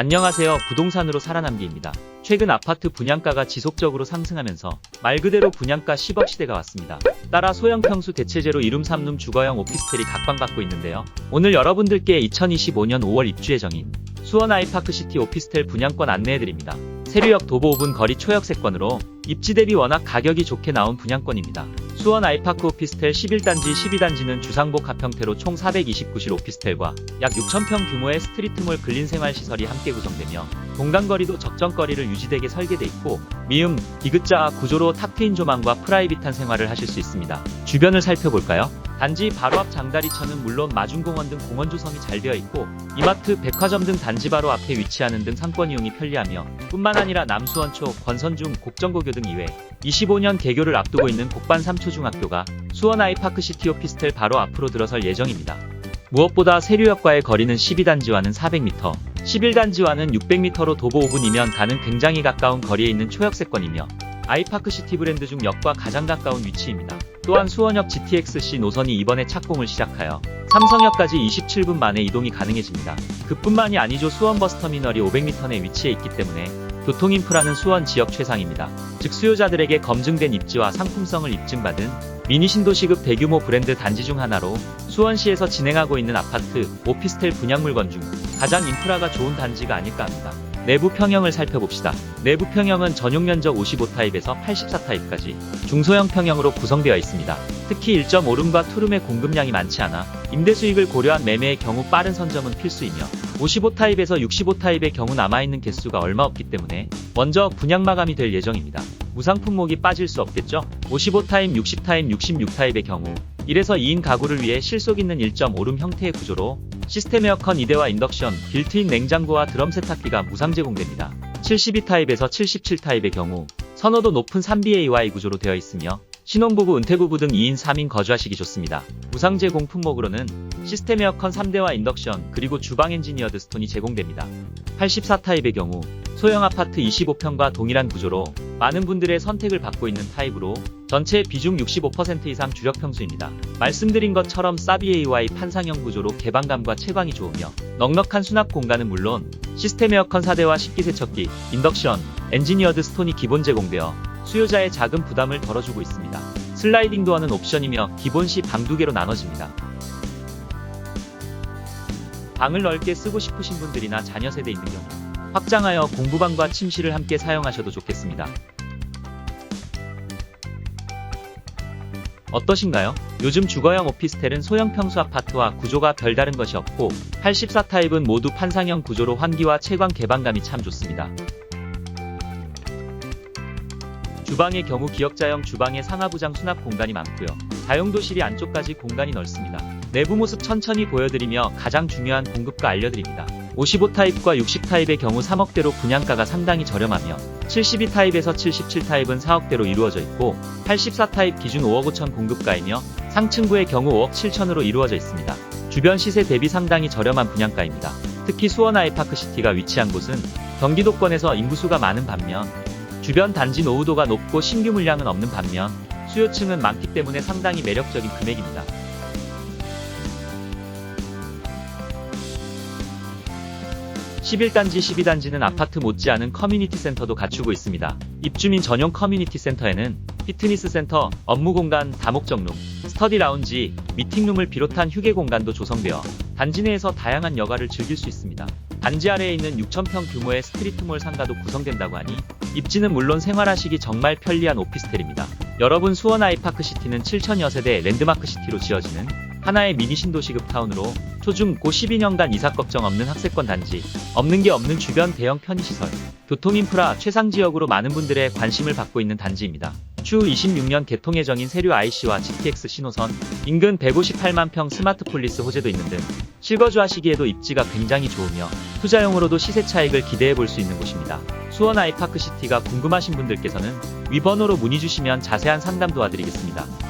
안녕하세요. 부동산으로 살아남기입니다. 최근 아파트 분양가가 지속적으로 상승하면서 말 그대로 분양가 10억 시대가 왔습니다. 따라 소형 평수 대체제로 이룸 3룸 주거형 오피스텔이 각광받고 있는데요. 오늘 여러분들께 2025년 5월 입주 예정인 수원 아이파크시티 오피스텔 분양권 안내해드립니다. 세류역 도보 5분 거리 초역세권으로 입지 대비 워낙 가격이 좋게 나온 분양권입니다. 수원 아이파크 오피스텔 11단지 12단지는 주상복 합형태로 총 429실 오피스텔과 약 6,000평 규모의 스트리트몰 근린생활시설이 함께 구성되며 공간거리도 적정거리를 유지되게 설계돼 있고 미음, 디귿자 구조로 탁 트인 조망과 프라이빗한 생활을 하실 수 있습니다. 주변을 살펴볼까요? 단지 바로 앞 장다리천은 물론 마중공원 등 공원 조성이 잘 되어 있고 이마트, 백화점 등 단지 바로 앞에 위치하는 등 상권 이용이 편리하며 뿐만 아니라 남수원초, 권선중, 곡정고교 등 이외 25년 개교를 앞두고 있는 곡반 3초 중학교가 수원 아이파크 시티 오피스텔 바로 앞으로 들어설 예정입니다. 무엇보다 세류역과의 거리는 12단지와는 400m, 11단지와는 600m로 도보 5분이면 가는 굉장히 가까운 거리에 있는 초역세권이며 아이파크 시티 브랜드 중 역과 가장 가까운 위치입니다. 또한 수원역 GTX-C 노선이 이번에 착공을 시작하여 삼성역까지 27분 만에 이동이 가능해집니다. 그뿐만이 아니죠 수원 버스터미널이 500m 내 위치해 있기 때문에 교통 인프라는 수원 지역 최상입니다. 즉 수요자들에게 검증된 입지와 상품성을 입증받은 미니 신도시급 대규모 브랜드 단지 중 하나로 수원시에서 진행하고 있는 아파트, 오피스텔 분양 물건 중 가장 인프라가 좋은 단지가 아닐까 합니다. 내부 평형을 살펴봅시다. 내부 평형은 전용 면적 55타입에서 84타입까지 중소형 평형으로 구성되어 있습니다. 특히 1.5룸과 투룸의 공급량이 많지 않아 임대 수익을 고려한 매매의 경우 빠른 선점은 필수이며 55타입에서 65타입의 경우 남아있는 개수가 얼마 없기 때문에 먼저 분양 마감이 될 예정입니다. 무상 품목이 빠질 수 없겠죠? 55타입, 60타입, 66타입의 경우 1에서 2인 가구를 위해 실속 있는 1.5룸 형태의 구조로 시스템 에어컨 2대와 인덕션, 빌트인 냉장고와 드럼 세탁기가 무상 제공됩니다. 72타입에서 77타입의 경우 선호도 높은 3BAY 구조로 되어 있으며 신혼부부, 은퇴부부 등 2인 3인 거주하시기 좋습니다. 무상 제공 품목으로는 시스템 에어컨 3대와 인덕션, 그리고 주방 엔지니어드 스톤이 제공됩니다. 84타입의 경우 소형 아파트 25평과 동일한 구조로 많은 분들의 선택을 받고 있는 타입으로 전체 비중 65% 이상 주력 평수입니다. 말씀드린 것처럼 사비AY 판상형 구조로 개방감과 채광이 좋으며 넉넉한 수납 공간은 물론 시스템 에어컨 4대와 식기세척기, 인덕션, 엔지니어드 스톤이 기본 제공되어 수요자의 작은 부담을 덜어주고 있습니다. 슬라이딩 도어는 옵션이며 기본 시 방 두 개로 나눠집니다. 방을 넓게 쓰고 싶으신 분들이나 자녀 세대 있는 경우 확장하여 공부방과 침실을 함께 사용하셔도 좋겠습니다. 어떠신가요? 요즘 주거형 오피스텔은 소형 평수 아파트와 구조가 별다른 것이 없고 84타입은 모두 판상형 구조로 환기와 채광 개방감이 참 좋습니다. 주방의 경우 기역자형 주방에 상하부장 수납 공간이 많고요. 다용도실이 안쪽까지 공간이 넓습니다. 내부 모습 천천히 보여드리며 가장 중요한 공급가 알려드립니다. 55타입과 60타입의 경우 3억대로 분양가가 상당히 저렴하며 72타입에서 77타입은 4억대로 이루어져 있고 84타입 기준 5억 5천 공급가이며 상층부의 경우 5억 7천으로 이루어져 있습니다. 주변 시세 대비 상당히 저렴한 분양가입니다. 특히 수원 아이파크시티가 위치한 곳은 경기도권에서 인구수가 많은 반면 주변 단지 노후도가 높고 신규 물량은 없는 반면 수요층은 많기 때문에 상당히 매력적인 금액입니다. (11단지) (12단지는) 아파트 못지않은 커뮤니티 센터도 갖추고 있습니다. 입주민 전용 커뮤니티 센터에는 피트니스 센터, 업무 공간, 다목적룸, 스터디 라운지, 미팅룸을 비롯한 휴게 공간도 조성되어 단지 내에서 다양한 여가를 즐길 수 있습니다. 단지 아래에 있는 6,000평 규모의 스트리트몰 상가도 구성된다고 하니 입지는 물론 생활하시기 정말 편리한 오피스텔입니다. 여러분 수원 아이파크 시티는 7천여 세대 랜드마크 시티로 지어지는 하나의 미니 신도시급 타운으로 초중 고 12년간 이사 걱정 없는 학세권 단지, 없는 게 없는 주변 대형 편의시설, 교통 인프라 최상 지역으로 많은 분들의 관심을 받고 있는 단지입니다. 추후 26년 개통 예정인 세류 IC와 GTX 신호선, 인근 158만 평 스마트 폴리스 호재도 있는 등 실거주 하시기에도 입지가 굉장히 좋으며 투자용으로도 시세 차익을 기대해 볼 수 있는 곳입니다. 수원 아이파크 시티가 궁금하신 분들께서는 위 번호로 문의 주시면 자세한 상담 도와드리겠습니다.